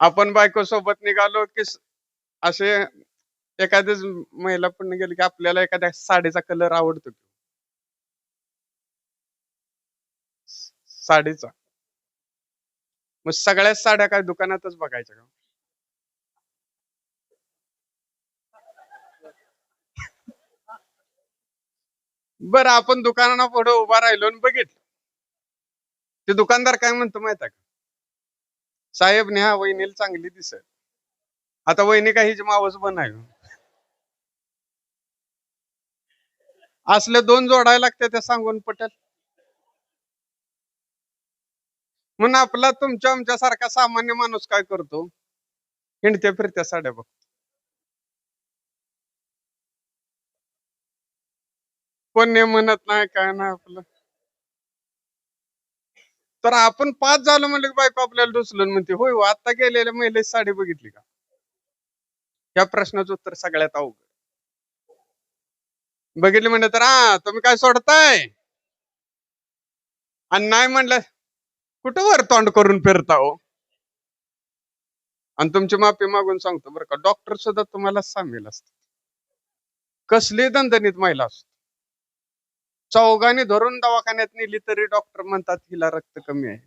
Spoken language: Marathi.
आपण बायको सोबत निघालो की असे एखाद्याच महिला पण गेली की आपल्याला एखाद्या साडीचा कलर आवडतो साडीचा. मग सगळ्याच साड्या काय दुकानातच बघायच्या का? बर आपण दुकानाला पुढे उभा राहिलो आणि बघितलं. ते दुकानदार काय म्हणतो माहीत आहे का? साहेब नेहा वहिनीला चांगली दिसत आता वहिनी काही हिची मावस बनाय असले दोन जोडायला लागते त्या सांगून पटेल. म्हणून आपला तुमच्या आमच्या सारखा सामान्य माणूस काय करतो? हिंडत्या फिरत्या साड्या बघतो. कोण नाही म्हणत नाही काय नाही आपलं. तर आपण पाच झालो म्हणलं की बायको आपल्याला दुसलं म्हणते होय हो आता गेलेल्या महिलेची साडी बघितली का? या प्रश्नाचं उत्तर सगळ्यात अवघड. बघितली म्हणलं तर हा तुम्ही काय सोडताय? आणि नाही म्हणलं कुठं वर तोंड करून फिरता हो? आणि तुमची माफी मागून सांगतो बरं का डॉक्टर सुद्धा तुम्हाला सामील असतात. कसली दणदणीत महिला असते चौघाने धरून दवाखान्यात नेली तरी डॉक्टर म्हणतात हिला रक्त कमी आहे.